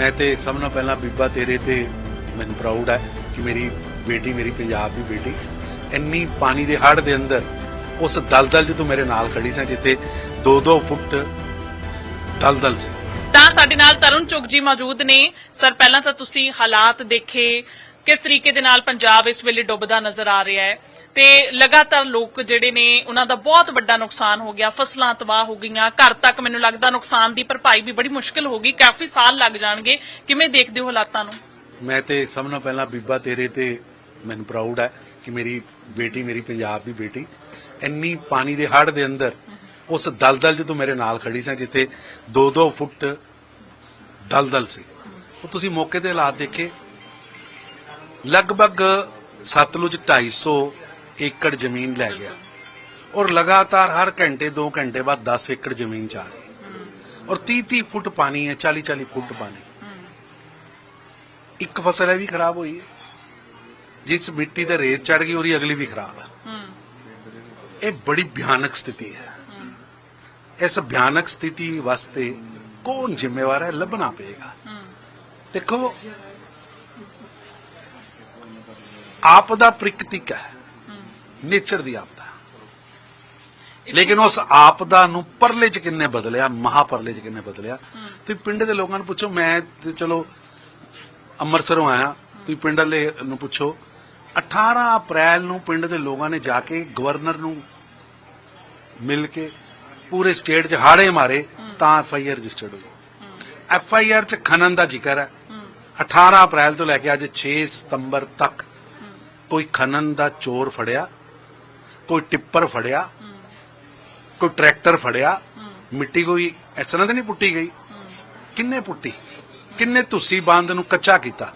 ਮੈਂ ਤੇ ਸਭ ਨਾਲੋਂ ਪਹਿਲਾਂ ਬੀਬਾ ਤੇਰੇ ਤੇ ਮੈਨੂੰ ਪ੍ਰਾਊਡ ਹੈ ਕਿ ਮੇਰੀ ਬੇਟੀ ਮੇਰੀ ਪੰਜਾਬ ਦੀ ਬੇਟੀ ਇੰਨੀ ਪਾਣੀ ਦੇ ਹੜ ਦੇ ਅੰਦਰ ਉਸ ਦਲਦਲ 'ਚ ਤੂੰ ਮੇਰੇ ਨਾਲ ਖੜੀ ਸੀ, ਜਿੱਥੇ 2-2 ਫੁੱਟ ਦਲਦਲ ਸੀ। ਤਾਂ ਸਾਡੇ ਨਾਲ ਤਰੁਣ ਚੁਗ ਜੀ ਮੌਜੂਦ ਨੇ। ਸਰ, ਪਹਿਲਾਂ ਤਾਂ ਤੁਸੀਂ ਹਾਲਾਤ ਦੇਖੇ ਕਿਸ ਤਰੀਕੇ ਦੇ ਨਾਲ ਪੰਜਾਬ ਇਸ ਵੇਲੇ ਡੁੱਬਦਾ ਨਜ਼ਰ ਆ ਰਿਹਾ ਹੈ? ਤੇ ਲਗਾਤਾਰ ਲੋਕ ਜਿਹੜੇ ਨੇ, ਉਹਨਾਂ ਦਾ ਬਹੁਤ ਵੱਡਾ ਨੁਕਸਾਨ ਹੋ ਗਿਆ, ਫਸਲਾਂ ਤਬਾਹ ਹੋ ਗਈਆਂ, ਘਰ ਤੱਕ ਮੈਨੂੰ ਲੱਗਦਾ ਨੁਕਸਾਨ ਦੀ ਭਰਪਾਈ ਵੀ ਬੜੀ ਮੁਸ਼ਕਲ ਹੋ ਗਈ, ਕਾਫੀ ਸਾਲ ਲੱਗ ਜਾਣਗੇ। ਕਿਵੇਂ ਦੇਖਦੇ ਹੋ ਹਾਲਾਤਾਂ ਨੂੰ? ਮੈਂ ਤੇ ਸਭ ਨਾਲੋਂ ਪਹਿਲਾਂ ਬੀਬਾ ਤੇਰੇ ਤੇ ਮੈਨੂੰ ਪ੍ਰਾਊਡ ਹੈ ਕਿ ਮੇਰੀ ਬੇਟੀ, ਮੇਰੀ ਪੰਜਾਬ ਦੀ ਬੇਟੀ, ਇੰਨੀ ਪਾਣੀ ਦੇ ਹੜ ਦੇ ਅੰਦਰ ਉਸ ਦਲਦਲ ਜਦੋਂ ਮੇਰੇ ਨਾਲ ਖੜੀ ਸੀ, ਜਿੱਥੇ 2-2 ਫੁੱਟ ਦਲਦਲ ਸੀ। ਉਹ ਤੁਸੀਂ ਮੌਕੇ ਦੇ ਹਾਲਾਤ ਦੇਖੇ ਲਗਭਗ ਸਤਲੁਜ 250 ਏਕੜ ਜ਼ਮੀਨ ਲੈ ਗਿਆ ਔਰ ਲਗਾਤਾਰ ਹਰ ਘੰਟੇ 2 ਘੰਟੇ ਬਾਅਦ 10 ਏਕੜ ਜ਼ਮੀਨ ਚ ਰਹੀ। ਔਰ 30-30 ਫੁੱਟ ਪਾਣੀ ਹੈ 40-40 ਫੁੱਟ ਪਾਣੀ। ਇੱਕ ਫਸਲ ਹੈ ਵੀ ਖਰਾਬ ਹੋਈ ਹੈ। ਜਿਸ ਮਿੱਟੀ ਤੇ ਰੇਤ ਚੜ ਗਈ, ਉਹਦੀ ਅਗਲੀ ਵੀ ਖਰਾਬ ਹੈ। ਇਹ ਬੜੀ ਭਿਆਨਕ ਸਥਿਤੀ ਹੈ। ਇਸ ਭਿਆਨਕ ਸਥਿਤੀ ਵਾਸਤੇ ਕੌਣ ਜ਼ਿੰਮੇਵਾਰ ਹੈ? ਲੱਭਣਾ ਪਏਗਾ। ਦੇਖੋ ਆਪਦਾ ਪ੍ਰਕਿਰਤਿਕ ਹੈ। ਨੇਚਰ ਦੀ ਆਪਦਾ ਲੇਕਿਨ ਉਸ ਆਪਦਾ ਨੂੰ ਪਰਲੇ ਚ ਕਿੰਨੇ ਬਦਲਿਆ ਮਹਾਪਰਲੇ ਚ ਕਿੰਨੇ ਬਦਲਿਆ। ਤੁਸੀਂ ਪਿੰਡ ਦੇ ਲੋਕਾਂ ਨੂੰ ਪੁੱਛੋ ਮੈਂ ਤੇ ਚਲੋ ਅੰਮ੍ਰਿਤਸਰੋਂ ਆਇਆ ਤੁਸੀਂ ਪਿੰਡ ਵਾਲੇ ਨੂੰ ਪੁੱਛੋ 18 ਅਪ੍ਰੈਲ ਨੂੰ ਪਿੰਡ ਦੇ ਲੋਕਾਂ ਨੇ ਜਾ ਕੇ ਗਵਰਨਰ ਨੂੰ ਮਿਲ ਕੇ ਪੂਰੇ ਸਟੇਟ 'ਚ ਹਾੜੇ ਮਾਰੇ ਤਾਂ ਐਫ ਆਈ ਆਰ ਰਜਿਸਟਰਡ ਹੋਈ। ਐਫ ਆਈ ਆਰ 'ਚ ਖਨਨ ਦਾ ਜ਼ਿਕਰ ਹੈ। 18 ਅਪ੍ਰੈਲ ਤੋਂ ਲੈ ਕੇ ਅੱਜ 6 ਸਤੰਬਰ ਤੱਕ ਕੋਈ ਖਨਨ ਦਾ ਚੋਰ ਫੜਿਆ ਕੋਈ ਟਿੱਪਰ ਫੜਿਆ ਕੋਈ ਟਰੈਕਟਰ ਫੜਿਆ ਮਿੱਟੀ ਕੋਈ ਇਸ ਤਰ੍ਹਾਂ ਤੇ ਨਹੀਂ ਪੁੱਟੀ ਗਈ? ਕਿੰਨੇ ਪੁੱਟੀ? ਕਿੰਨੇ ਤੁਸੀਂ ਬੰਦ ਨੂੰ ਕੱਚਾ ਕੀਤਾ?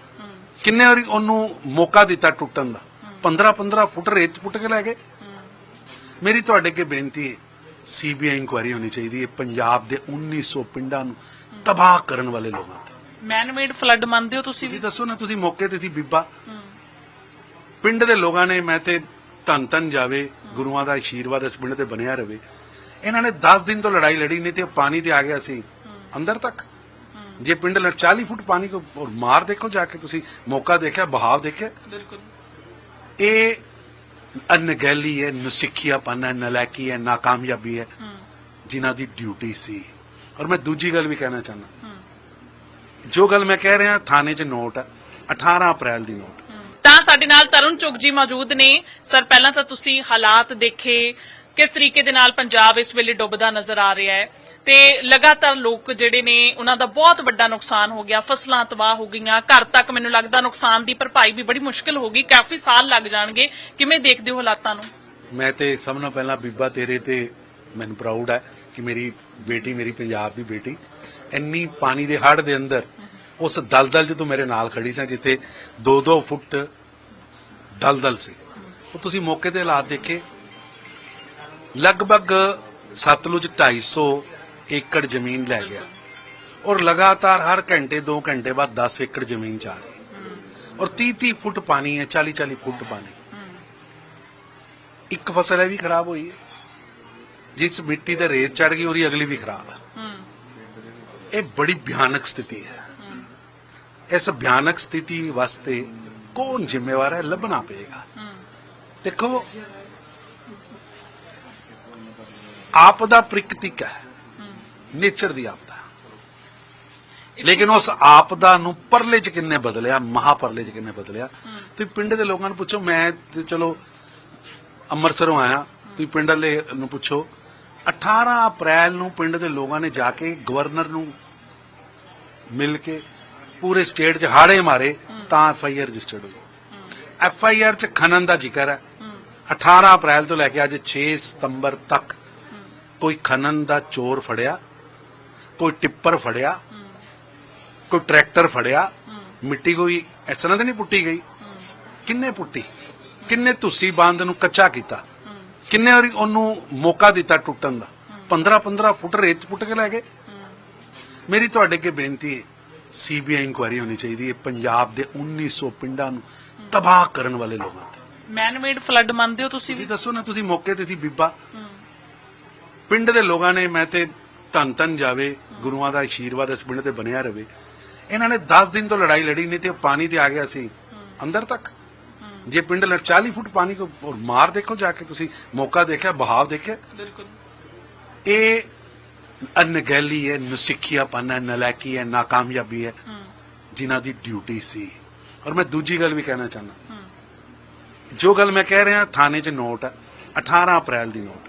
ਕਿੰਨੇ ਵਾਰੀ ਉਹਨੂੰ ਮੌਕਾ ਦਿੱਤਾ ਟੁੱਟਣ ਦਾ? 15 15 ਫੁੱਟ ਰੇਤ ਪੁੱਟ ਕੇ ਲੈ ਗਏ? ਮੇਰੀ ਤੁਹਾਡੇ ਅੱਗੇ ਬੇਨਤੀ ਹੈ ਸੀਬੀਆਈ ਇਨਕੁਆਇਰੀ ਹੋਣੀ ਚਾਹੀਦੀ ਹੈ ਪੰਜਾਬ ਦੇ 1900 ਪਿੰਡਾਂ ਨੂੰ ਤਬਾਹ ਕਰਨ ਵਾਲੇ ਲੋਕਾਂ ਤੇ। ਮੈਨ ਮੇਡ ਫਲੱਡ ਮੰਨਦੇ ਹੋ ਤੁਸੀਂ ਵੀ? ਤੁਸੀਂ ਦੱਸੋ ਨਾ ਤੁਸੀਂ ਮੌਕੇ ਤੇ ਸੀ ਬੀਬਾ। ਪਿੰਡ ਦੇ ਲੋਕਾਂ ਨੇ ਮੈਂ ਤੇ ਧੰਨ ਧੰਨ ਜਾਵੇ ਗੁਰੂਆਂ ਦਾ ਆਸ਼ੀਰਵਾਦ ਇਸ ਪਿੰਡ ਤੇ ਬਣਿਆ ਰਵੇ। ਇਹਨਾਂ ਨੇ 10 ਦਿਨ ਤੋਂ ਲੜਾਈ ਲੜੀ ਨਹੀਂ ਤੇ ਪਾਣੀ ਤੇ ਆ ਗਿਆ ਸੀ ਅੰਦਰ ਤੱਕ। ਜੇ ਪਿੰਡ ਲੜ 40 ਫੁੱਟ ਪਾਣੀ ਕੋ ਔਰ ਮਾਰ ਦੇਖੋ ਜਾ ਕੇ ਤੁਸੀਂ ਮੌਕਾ ਦੇਖਿਆ ਬਹਾਵ ਦੇਖਿਆ? ਬਿਲਕੁਲ। ਇਹ ਅਨਗੈਲੀ ਹੈ ਨੁਸਿੱਖਿਆਪਨ ਹੈ ਨਲਾਇਕੀ ਹੈ ਨਾਕਾਮਯਾਬੀ ਹੈ ਜਿਨ੍ਹਾਂ ਦੀ ਡਿਊਟੀ ਸੀ। ਔਰ ਮੈਂ ਦੂਜੀ ਗੱਲ ਵੀ ਕਹਿਣਾ ਚਾਹੁੰਦਾ। ਜੋ ਗੱਲ ਮੈਂ ਕਹਿ ਰਿਹਾ ਥਾਣੇ 'ਚ ਨੋਟ ਹੈ 18 ਅਪ੍ਰੈਲ ਦੀ ਨੋਟ। ਸਾਡੇ ਨਾਲ ਤਰੁਣ ਚੁਗ ਜੀ ਮੌਜੂਦ ਨੇ। ਸਰ, ਪਹਿਲਾਂ ਤਾਂ ਤੁਸੀਂ ਹਾਲਾਤ ਦੇਖੇ, ਕਿਸ ਤਰੀਕੇ ਦੇ ਨਾਲ ਪੰਜਾਬ ਇਸ ਵੇਲੇ ਡੁੱਬਦਾ ਨਜ਼ਰ ਆ ਰਿਹਾ ਹੈ। ਤੇ ਲਗਾਤਾਰ ਲੋਕ ਜਿਹੜੇ ਨੇ, ਉਹਨਾਂ ਦਾ ਬਹੁਤ ਵੱਡਾ ਨੁਕਸਾਨ ਹੋ ਗਿਆ, ਫਸਲਾਂ ਤਬਾਹ ਹੋ ਗਈਆਂ, ਘਰ ਤੱਕ ਮੈਨੂੰ ਲੱਗਦਾ ਨੁਕਸਾਨ ਦੀ ਭਰਪਾਈ ਵੀ ਬੜੀ ਮੁਸ਼ਕਲ ਹੋ ਗਈ, ਕਾਫੀ ਸਾਲ ਲੱਗ ਜਾਣਗੇ। ਕਿਵੇਂ ਦੇਖਦੇ ਹੋ ਹਾਲਾਤਾਂ ਨੂੰ? ਮੈਂ ਤੇ ਸਭ ਨਾਲੋਂ ਪਹਿਲਾਂ ਬੀਬਾ ਤੇਰੇ ਤੇ ਮੈਨੂੰ ਪ੍ਰਾਊਡ ਹੈ ਕਿ ਮੇਰੀ ਬੇਟੀ, ਮੇਰੀ ਪੰਜਾਬ ਦੀ ਬੇਟੀ, ਇੰਨੀ ਪਾਣੀ ਦੇ ਹੜ ਦੇ ਅੰਦਰ ਉਸ ਦਲਦਲ 'ਚ ਤੂੰ ਮੇਰੇ ਨਾਲ ਖੜੀ ਸੀ, ਜਿੱਥੇ 2-2 ਫੁੱਟ ਦਲਦਲ ਸੀ। ਉਹ ਤੁਸੀਂ ਮੌਕੇ ਦੇ ਹਾਲਾਤ ਦੇਖੇ। ਲਗਭਗ ਸਤਲੁਜ 250 ਏਕੜ ਜ਼ਮੀਨ ਲੈ ਗਿਆ ਔਰ ਲਗਾਤਾਰ ਹਰ ਘੰਟੇ 2 ਘੰਟੇ ਬਾਅਦ 10 ਏਕੜ ਜ਼ਮੀਨ ਚ ਰਹੀ। ਔਰ 30-30 ਫੁੱਟ ਪਾਣੀ ਹੈ 40-40 ਫੁੱਟ ਪਾਣੀ। ਇੱਕ ਫਸਲ ਹੈ ਵੀ ਖਰਾਬ ਹੋਈ ਹੈ। ਜਿਸ ਮਿੱਟੀ ਤੇ ਰੇਤ ਚੜ ਗਈ, ਉਹਦੀ ਅਗਲੀ ਵੀ ਖਰਾਬ ਹੈ। ਇਹ ਬੜੀ ਭਿਆਨਕ ਸਥਿਤੀ ਹੈ। ਇਸ ਭਿਆਨਕ ਸਥਿਤੀ ਵਾਸਤੇ ਕੌਣ ਜ਼ਿੰਮੇਵਾਰ ਹੈ? ਲੱਭਣਾ ਪਏਗਾ। ਦੇਖੋ ਆਪਦਾ ਪ੍ਰਕਿਰਤਿਕ ਹੈ। ਨੇਚਰ ਦੀ ਆਪਦਾ ਲੇਕਿਨ ਉਸ ਆਪਦਾ ਨੂੰ ਪਰਲੇ ਚ ਕਿੰਨੇ ਬਦਲਿਆ ਮਹਾਪਰਲੇ ਚ ਕਿੰਨੇ ਬਦਲਿਆ? ਤੁਸੀਂ ਪਿੰਡ ਦੇ ਲੋਕਾਂ ਨੂੰ ਪੁੱਛੋ, ਮੈਂ ਤੇ ਚਲੋ ਅੰਮ੍ਰਿਤਸਰੋਂ ਆਇਆ। ਤੁਸੀਂ ਪਿੰਡ ਵਾਲੇ ਨੂੰ ਪੁੱਛੋ 18 ਅਪ੍ਰੈਲ ਨੂੰ ਪਿੰਡ ਦੇ ਲੋਕਾਂ ਨੇ ਜਾ ਕੇ ਗਵਰਨਰ ਨੂੰ ਮਿਲ ਕੇ ਪੂਰੇ ਸਟੇਟ 'ਚ ਹਾੜੇ ਮਾਰੇ। ਤਾਂ ਐਫ ਆਈ ਆਰ ਰਜਿਸਟਰਡ ਹੋਈ ਐਫ ਆਈ ਆਰ 'ਚ ਖਨਨ ਦਾ ਜ਼ਿਕਰ ਹੈ। 18 ਅਪ੍ਰੈਲ ਤੋਂ ਲੈ ਕੇ ਅੱਜ 6 ਸਤੰਬਰ ਤੱਕ ਕੋਈ ਖਨਨ ਦਾ ਚੋਰ ਫੜਿਆ, ਕੋਈ ਟਿੱਪਰ ਫੜਿਆ, ਕੋਈ ਟਰੈਕਟਰ ਫੜਿਆ, ਮਿੱਟੀ ਕੋਈ ਇਸ ਤਰ੍ਹਾਂ ਤੇ ਨਹੀਂ ਪੁੱਟੀ ਗਈ? ਕਿੰਨੇ ਪੁੱਟੀ? ਕਿੰਨੇ ਤੁਸੀਂ ਬੰਦ ਨੂੰ ਕੱਚਾ ਕੀਤਾ? ਕਿੰਨੇ ਵਾਰੀ ਉਹਨੂੰ ਮੌਕਾ ਦਿੱਤਾ ਟੁੱਟਣ ਦਾ? 15 15 ਫੁੱਟ ਰੇਤ ਪੁੱਟ ਕੇ ਲੈ ਗਏ। ਮੇਰੀ ਤੁਹਾਡੇ ਅੱਗੇ ਬੇਨਤੀ ਹੈ ਸੀਬੀਆਈ ਇਨਕੁਆਇਰੀ ਹੋਣੀ ਚਾਹੀਦੀ ਹੈ। ਪੰਜਾਬ ਦੇ 1900 ਪਿੰਡਾਂ ਨੂੰ ਤਬਾਹ ਕਰਨ ਵਾਲੇ ਲੋਕਾਂ ਤੇ। ਮੈਨ ਮੇਡ ਫਲੱਡ ਮੰਨਦੇ ਹੋ ਤੁਸੀਂ ਵੀ? ਤੁਸੀਂ ਦੱਸੋ ਨਾ ਤੁਸੀਂ ਮੌਕੇ ਤੇ ਸੀ ਬੀਬਾ। ਪਿੰਡ ਦੇ ਲੋਕਾਂ ਨੇ ਮੈਂ ਤੇ ਧੰਨ ਧੰਨ ਜਾਵੇ ਗੁਰੂਆਂ ਦਾ ਆਸ਼ੀਰਵਾਦ ਇਸ ਪਿੰਡ ਤੇ ਬਣਿਆ ਰਵੇ। ਇਹਨਾਂ ਨੇ 10 ਦਿਨ ਤੋਂ ਲੜਾਈ ਲੜੀ ਨਹੀਂ ਤੇ ਉਹ ਪਾਣੀ ਤੇ ਆ ਗਿਆ ਸੀ। ਅੰਦਰ ਤੱਕ। ਜੇ ਪਿੰਡ ਲੜ 40 ਫੁੱਟ ਪਾਣੀ ਕੋ ਮਾਰ ਦੇਖੋ ਜਾ ਕੇ ਤੁਸੀਂ। ਮੌਕਾ ਦੇਖਿਆ ਬਹਾਵ ਦੇਖਿਆ। ਬਿਲਕੁਲ। ਇਹ ਅਨਗੈਲੀ ਹੈ ਨਸਿੱਖਿਆਪਨ ਹੈ ਨਲਾਇਕੀ ਹੈ ਨਾਕਾਮਯਾਬੀ ਹੈ ਜਿਨ੍ਹਾਂ ਦੀ ਡਿਊਟੀ ਸੀ। ਔਰ ਮੈਂ ਦੂਜੀ ਗੱਲ ਵੀ ਕਹਿਣਾ ਚਾਹੁੰਦਾ। ਜੋ ਗੱਲ ਮੈਂ ਕਹਿ ਰਿਹਾ ਥਾਣੇ 'ਚ ਨੋਟ ਹੈ 18 ਅਪ੍ਰੈਲ ਦੀ ਨੋਟ।